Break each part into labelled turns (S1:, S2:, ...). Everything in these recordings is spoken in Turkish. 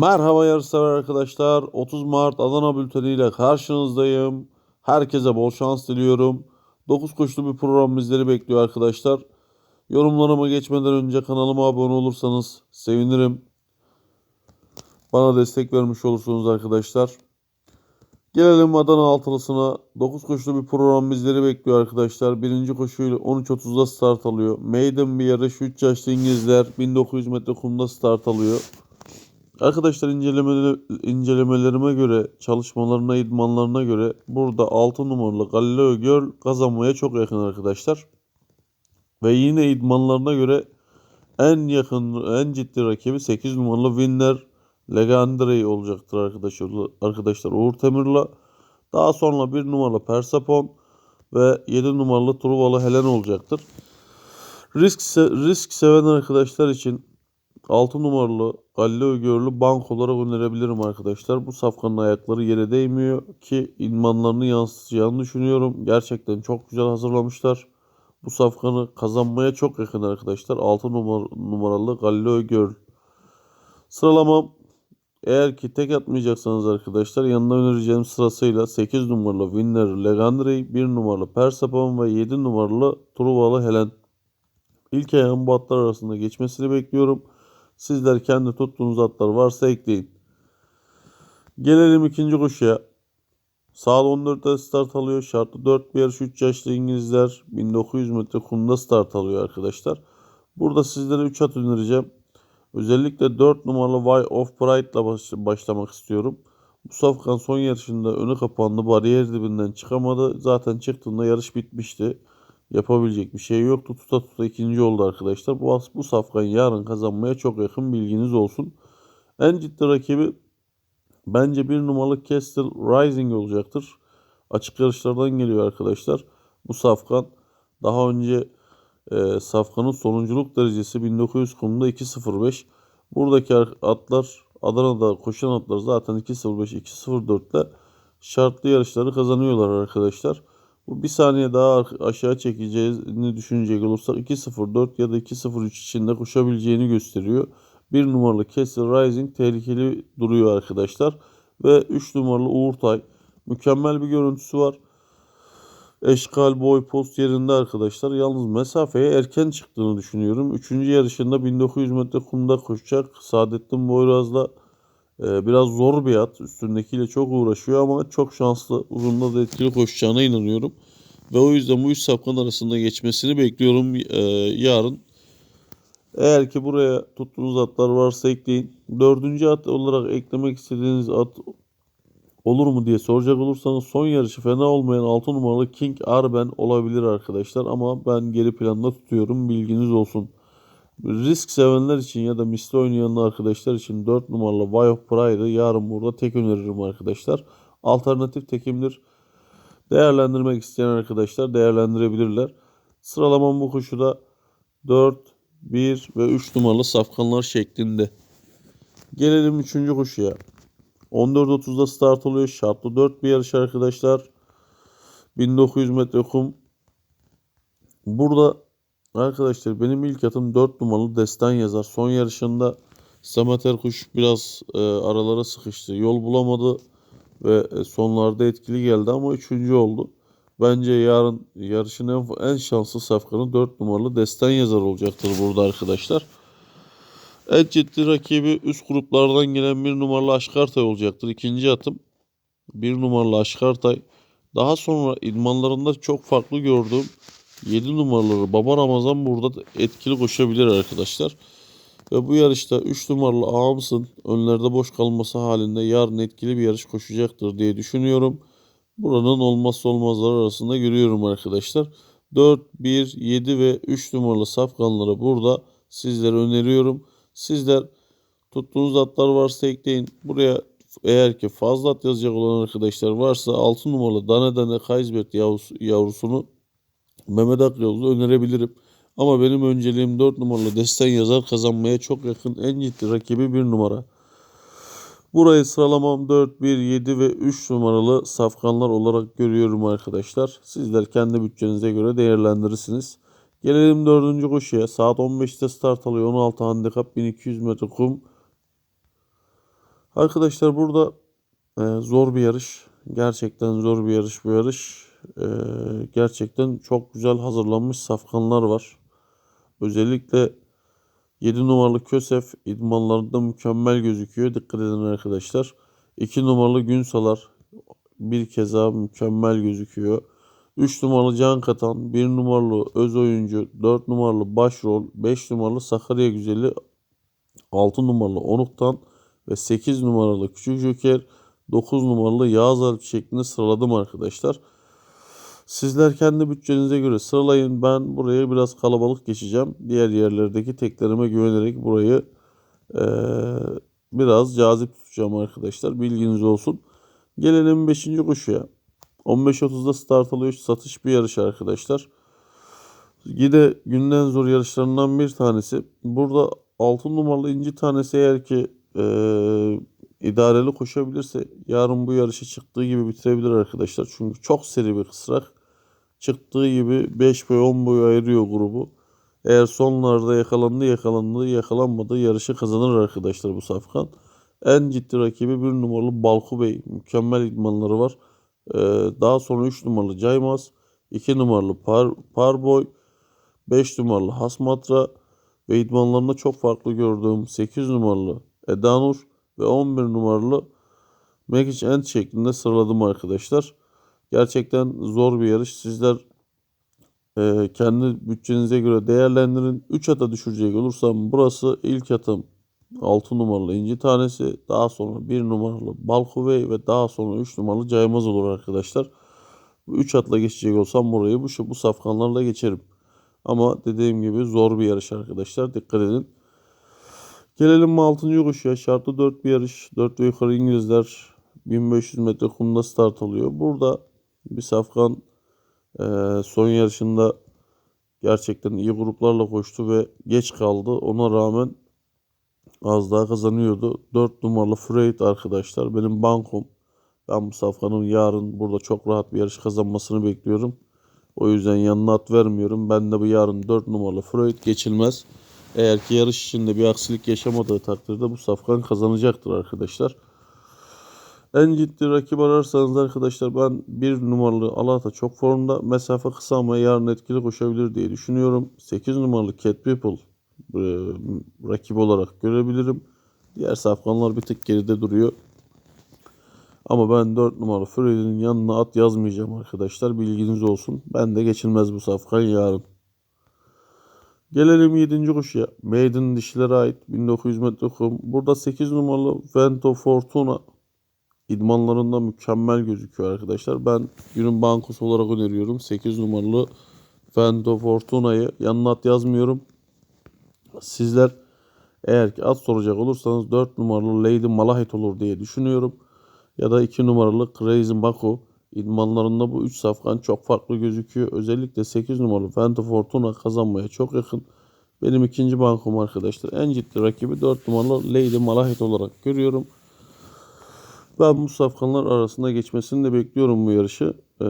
S1: Merhaba yarışsever arkadaşlar. 30 Mart Adana Bülteni ile karşınızdayım. Herkese bol şans diliyorum. 9 koşulu bir program bizleri bekliyor arkadaşlar. Yorumlarıma geçmeden önce kanalıma abone olursanız sevinirim. Bana destek vermiş olursunuz arkadaşlar. Gelelim Adana altılısına. 9 koşulu bir program bizleri bekliyor arkadaşlar. Birinci koşuyla 13.30'da start alıyor. Maiden bir yarış 3 yaşlı İngilizler 1900 metre kumda start alıyor. Arkadaşlar inceleme, incelemelerime göre, çalışmalarına, idmanlarına göre burada 6 numaralı Galileo Girl kazanmaya çok yakın arkadaşlar. Ve yine idmanlarına göre en yakın, en ciddi rakibi 8 numaralı Winner Legendary olacaktır arkadaşlar. Arkadaşlar Uğur Temir'la. Daha sonra 1 numaralı Persepon ve 7 numaralı Truvalı Helen olacaktır. Risk, risk seven arkadaşlar için 6 numaralı Galileo Görlü bank olarak önerebilirim arkadaşlar. Bu safkanın ayakları yere değmiyor ki idmanlarını yansıtacağını düşünüyorum. Gerçekten çok güzel hazırlamışlar. Bu safkanı kazanmaya çok yakın arkadaşlar. 6 numara, numaralı Galileo Görl. Sıralamam eğer ki tek atmayacaksanız arkadaşlar yanına önereceğim sırasıyla 8 numaralı Winner Legendary, 1 numaralı Persepon ve 7 numaralı Truvalı Helen. İlk ayağın bu atlar arasında geçmesini bekliyorum. Sizler kendi tuttuğunuz atlar varsa ekleyin. Gelelim ikinci koşuya. Sağda 14'te start alıyor. Şartlı 4 bir yarış 3 yaşlı İngilizler 1900 metre kumda start alıyor arkadaşlar. Burada sizlere 3 at önereceğim. Özellikle 4 numaralı Why of Pride ile baş- başlamak istiyorum. Bu safkan son yarışında önü kapandı. Bariyer dibinden çıkamadı. Zaten çıktığında yarış bitmişti. Yapabilecek bir şey yoktu. Tuta tuta ikinci oldu arkadaşlar. Bu, bu safkan yarın kazanmaya çok yakın bilginiz olsun. En ciddi rakibi bence bir numaralı Castle Rising olacaktır. Açık yarışlardan geliyor arkadaşlar. Bu safkan daha önce e, safkanın sonunculuk derecesi 1900 kumda 2.05. Buradaki ar- atlar Adana'da koşan atlar zaten 2.05 2.04 ile şartlı yarışları kazanıyorlar arkadaşlar. Bu bir saniye daha aşağı çekeceğini düşünecek olursak 2.04 ya da 2.03 içinde koşabileceğini gösteriyor. Bir numaralı Castle Rising tehlikeli duruyor arkadaşlar. Ve 3 numaralı Uğurtay. Mükemmel bir görüntüsü var. Eşkal boy post yerinde arkadaşlar. Yalnız mesafeye erken çıktığını düşünüyorum. Üçüncü yarışında 1900 metre kumda koşacak. Saadettin Boyraz'la biraz zor bir at. Üstündekiyle çok uğraşıyor ama çok şanslı. Uzunda da etkili koşacağına inanıyorum. Ve o yüzden bu üç safkan arasında geçmesini bekliyorum e, yarın. Eğer ki buraya tuttuğunuz atlar varsa ekleyin. Dördüncü at olarak eklemek istediğiniz at olur mu diye soracak olursanız son yarışı fena olmayan 6 numaralı King Arben olabilir arkadaşlar. Ama ben geri planda tutuyorum bilginiz olsun. Risk sevenler için ya da misli oynayan arkadaşlar için 4 numaralı Way of Pride'ı yarın burada tek öneririm arkadaşlar. Alternatif tekimdir. Değerlendirmek isteyen arkadaşlar değerlendirebilirler. Sıralamam bu koşuda 4, 1 ve 3 numaralı safkanlar şeklinde. Gelelim 3. koşuya. 14.30'da start oluyor. Şartlı 4 bir yarış arkadaşlar. 1900 metre kum. Burada arkadaşlar benim ilk atım 4 numaralı Destan yazar. Son yarışında Samet Erkuş biraz e, aralara sıkıştı. Yol bulamadı ve e, sonlarda etkili geldi ama 3. oldu. Bence yarın yarışın en, en şanslı safkanı 4 numaralı Destan yazar olacaktır burada arkadaşlar. En ciddi rakibi üst gruplardan gelen bir numaralı Aşkartay olacaktır. İkinci atım bir numaralı Aşkartay. Daha sonra idmanlarında çok farklı gördüğüm 7 numaralı Baba Ramazan burada da etkili koşabilir arkadaşlar. Ve bu yarışta 3 numaralı Ağamsın önlerde boş kalması halinde yarın etkili bir yarış koşacaktır diye düşünüyorum. Buranın olmazsa olmazları arasında görüyorum arkadaşlar. 4, 1, 7 ve 3 numaralı safkanları burada sizlere öneriyorum. Sizler tuttuğunuz atlar varsa ekleyin. Buraya eğer ki fazla at yazacak olan arkadaşlar varsa 6 numaralı Dane Dane yavrusu, yavrusunu Mehmet Akyavuz'u önerebilirim. Ama benim önceliğim 4 numaralı Desten Yazar kazanmaya çok yakın en ciddi rakibi 1 numara. Burayı sıralamam 4, 1, 7 ve 3 numaralı safkanlar olarak görüyorum arkadaşlar. Sizler kendi bütçenize göre değerlendirirsiniz. Gelelim dördüncü koşuya. Saat 15'te start alıyor. 16 handikap 1200 metre kum. Arkadaşlar burada e, zor bir yarış. Gerçekten zor bir yarış bu yarış. E, gerçekten çok güzel hazırlanmış safkanlar var. Özellikle 7 numaralı Kösef idmanlarında mükemmel gözüküyor. Dikkat edin arkadaşlar. 2 numaralı Günsalar bir kez daha mükemmel gözüküyor. 3 numaralı Can Katan, 1 numaralı Öz Oyuncu, 4 numaralı Başrol, 5 numaralı Sakarya Güzeli, 6 numaralı Onuk'tan ve 8 numaralı Küçük Joker, 9 numaralı Yağız Alp şeklinde sıraladım arkadaşlar. Sizler kendi bütçenize göre sıralayın. Ben buraya biraz kalabalık geçeceğim. Diğer yerlerdeki teklerime güvenerek burayı eee, biraz cazip tutacağım arkadaşlar. Bilginiz olsun. Gelelim 5. koşuya. 15.30'da start alıyor. Satış bir yarış arkadaşlar. Yine günden zor yarışlarından bir tanesi. Burada 6 numaralı inci tanesi eğer ki eee, idareli koşabilirse yarın bu yarışı çıktığı gibi bitirebilir arkadaşlar. Çünkü çok seri bir kısrak. Çıktığı gibi 5 boy 10 boy ayırıyor grubu. Eğer sonlarda yakalandı yakalandı yakalanmadı yarışı kazanır arkadaşlar bu safkan. En ciddi rakibi 1 numaralı Balku Bey. Mükemmel idmanları var. Ee, daha sonra 3 numaralı Caymaz. 2 numaralı Par, Parboy. 5 numaralı Hasmatra. Ve idmanlarında çok farklı gördüğüm 8 numaralı Edanur. Ve 11 numaralı Mekic End şeklinde sıraladım arkadaşlar. Gerçekten zor bir yarış. Sizler e, kendi bütçenize göre değerlendirin. 3 ata düşürecek olursam burası ilk atım 6 numaralı inci tanesi. Daha sonra 1 numaralı Balkuvey ve daha sonra 3 numaralı Caymaz olur arkadaşlar. 3 atla geçecek olsam burayı bu, bu safkanlarla geçerim. Ama dediğim gibi zor bir yarış arkadaşlar. Dikkat edin. Gelelim 6. koşuya. Şartlı 4 bir yarış. 4 ve yukarı İngilizler 1500 metre kumda start alıyor. Burada bir safkan e, son yarışında gerçekten iyi gruplarla koştu ve geç kaldı. Ona rağmen az daha kazanıyordu. 4 numaralı Freud arkadaşlar benim bankom. Ben bu safkanın yarın burada çok rahat bir yarış kazanmasını bekliyorum. O yüzden yanına at vermiyorum. Ben de bu yarın 4 numaralı Freud geçilmez. Eğer ki yarış içinde bir aksilik yaşamadığı takdirde bu safkan kazanacaktır arkadaşlar. En ciddi rakip ararsanız arkadaşlar ben bir numaralı Alata çok formda. Mesafe kısa ama yarın etkili koşabilir diye düşünüyorum. 8 numaralı Cat People e, rakip olarak görebilirim. Diğer safkanlar bir tık geride duruyor. Ama ben 4 numaralı Freddy'nin yanına at yazmayacağım arkadaşlar. Bilginiz olsun. Ben de geçilmez bu safkan yarın. Gelelim 7. koşuya. Maiden dişilere ait 1900 metre kum. Burada 8 numaralı Vento Fortuna idmanlarında mükemmel gözüküyor arkadaşlar. Ben günün bankosu olarak öneriyorum. 8 numaralı Vento Fortuna'yı yanına at yazmıyorum. Sizler eğer ki at soracak olursanız 4 numaralı Lady Malahit olur diye düşünüyorum. Ya da 2 numaralı Crazy Baku idmanlarında bu 3 safkan çok farklı gözüküyor. Özellikle 8 numaralı Vento Fortuna kazanmaya çok yakın. Benim ikinci bankom arkadaşlar. En ciddi rakibi 4 numaralı Lady Malahit olarak görüyorum. Ben bu safkanlar arasında geçmesini de bekliyorum bu yarışı. Ee,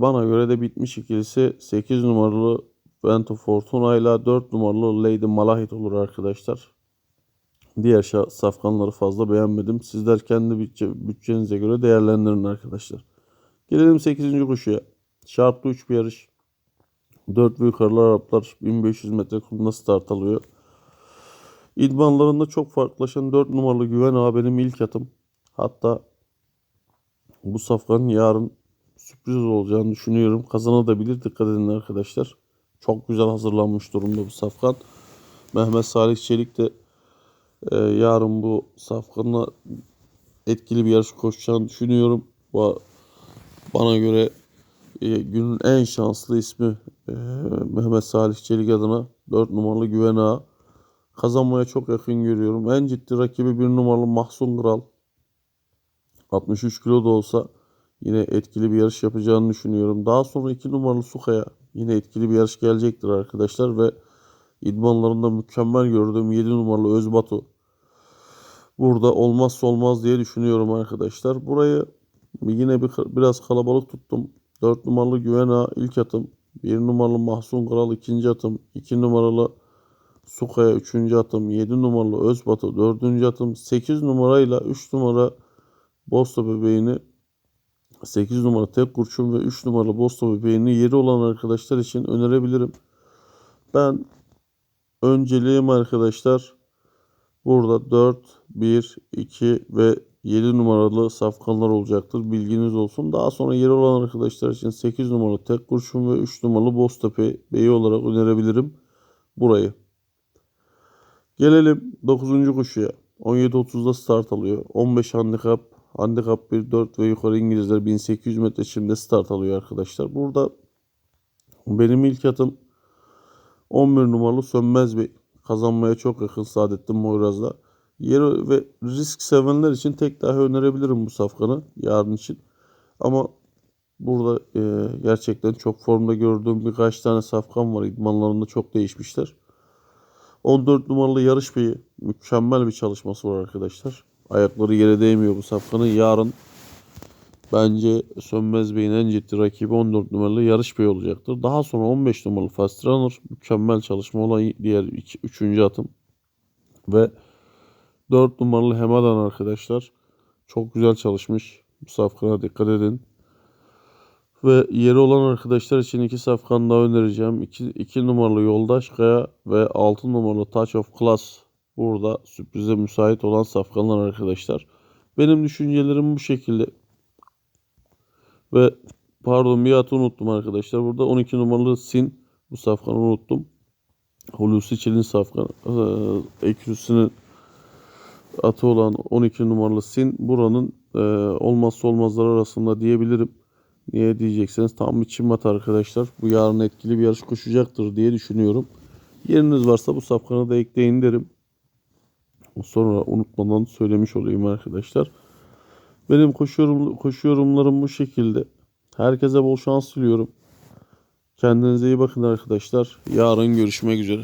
S1: bana göre de bitmiş ikilisi 8 numaralı Vento Fortuna ile 4 numaralı Lady Malahit olur arkadaşlar. Diğer safkanları fazla beğenmedim. Sizler kendi bütçe, bütçenize göre değerlendirin arkadaşlar. Gelelim 8. koşuya. Şartlı 3 bir yarış. 4 ve yukarılı Araplar 1500 metre kumda start alıyor. İdmanlarında çok farklılaşan 4 numaralı Güven Ağa benim ilk atım. Hatta bu safkanın yarın sürpriz olacağını düşünüyorum. Kazanabilir. Dikkat edin arkadaşlar. Çok güzel hazırlanmış durumda bu safkan. Mehmet Salih Çelik de e, yarın bu safkanla etkili bir yarış koşacağını düşünüyorum. Bu bana göre e, günün en şanslı ismi e, Mehmet Salih Çelik adına 4 numaralı Güven Ağa. Kazanmaya çok yakın görüyorum. En ciddi rakibi 1 numaralı Mahsun Kral. 63 kilo da olsa yine etkili bir yarış yapacağını düşünüyorum. Daha sonra 2 numaralı Sukaya yine etkili bir yarış gelecektir arkadaşlar ve idmanlarında mükemmel gördüğüm 7 numaralı Özbatu burada olmazsa olmaz diye düşünüyorum arkadaşlar. Burayı yine bir, biraz kalabalık tuttum. 4 numaralı Güven Ağa ilk atım. 1 numaralı Mahsun Kral ikinci atım. 2 numaralı Sukaya 3. atım, 7 numaralı Özbatı 4. atım, 8 numarayla 3 numara Bosta bebeğini 8 numara tek kurşun ve 3 numaralı Bosta bebeğini yeri olan arkadaşlar için önerebilirim. Ben önceliğim arkadaşlar burada 4, 1, 2 ve 7 numaralı safkanlar olacaktır. Bilginiz olsun. Daha sonra yeri olan arkadaşlar için 8 numaralı tek kurşun ve 3 numaralı Boztepe beyi olarak önerebilirim burayı. Gelelim 9. koşuya. 17.30'da start alıyor. 15 handikap, handikap 1, 4 ve yukarı İngilizler 1800 metre çimde start alıyor arkadaşlar. Burada benim ilk atım 11 numaralı Sönmez Bey. Kazanmaya çok yakın Saadettin Moyraz'da. Yeri ve risk sevenler için tek dahi önerebilirim bu safkanı yarın için. Ama burada e, gerçekten çok formda gördüğüm birkaç tane safkan var. İdmanlarında çok değişmişler. 14 numaralı yarış beyi mükemmel bir çalışması var arkadaşlar. Ayakları yere değmiyor bu safkanın. Yarın bence Sönmez Bey'in en ciddi rakibi 14 numaralı yarış bey olacaktır. Daha sonra 15 numaralı Fast Runner mükemmel çalışma olan diğer 3. atım. Ve 4 numaralı Hemadan arkadaşlar. Çok güzel çalışmış. Bu safkana dikkat edin. Ve yeri olan arkadaşlar için iki safkan daha önereceğim. 2, 2 numaralı Yoldaş Kaya ve 6 numaralı Touch of Class. Burada sürprize müsait olan safkanlar arkadaşlar. Benim düşüncelerim bu şekilde. Ve pardon bir atı unuttum arkadaşlar. Burada 12 numaralı Sin. Bu safkanı unuttum. Hulusi Çelin safkanı. Ee, Ekürüsü'nün atı olan 12 numaralı Sin. Buranın e, olmazsa olmazlar arasında diyebilirim. Niye diyecekseniz tam bir çim atı arkadaşlar. Bu yarın etkili bir yarış koşacaktır diye düşünüyorum. Yeriniz varsa bu safkanı da ekleyin derim. Sonra unutmadan söylemiş olayım arkadaşlar. Benim koşuyorum, koşu yorumlarım bu şekilde. Herkese bol şans diliyorum. Kendinize iyi bakın arkadaşlar. Yarın görüşmek üzere.